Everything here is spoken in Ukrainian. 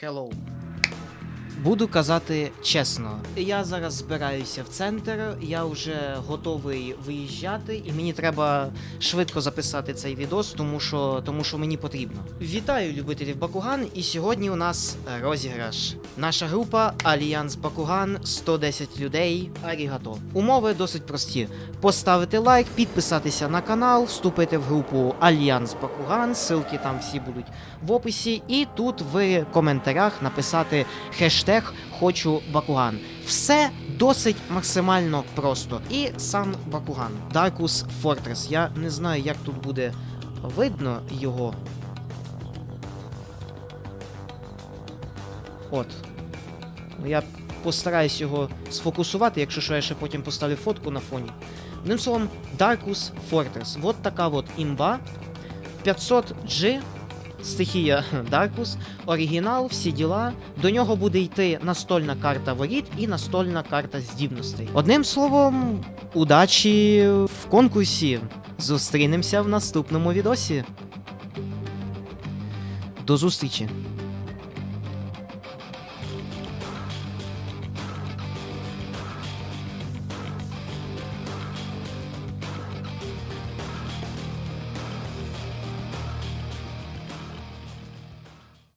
Hello. Буду казати чесно, я зараз збираюся в центр, я вже готовий виїжджати, і мені треба швидко записати цей відос, тому що, тому що мені потрібно. Вітаю любителів Бакуган, і сьогодні у нас розіграш. Наша група Альянс Бакуган 110 людей. Арігато. Умови досить прості: поставити лайк, підписатися на канал, вступити в групу Альянс Бакуган. Ссылки там всі будуть в описі, і тут в коментарях написати хештег Хочу Бакуган. Все досить максимально просто. І сам Бакуган. Darkus Fortress. Я не знаю, як тут буде видно його. От. Ну, Я постараюсь його сфокусувати, якщо що, я ще потім поставлю фотку на фоні. Одним словом, Darkus Fortress. Вот така от імба. 500G, стихія Darkus, оригінал, всі діла. До нього буде йти настольна карта воріт і настольна карта здібностей. Одним словом, удачі в конкурсі. Зустрінемося в наступному відосі. До зустрічі!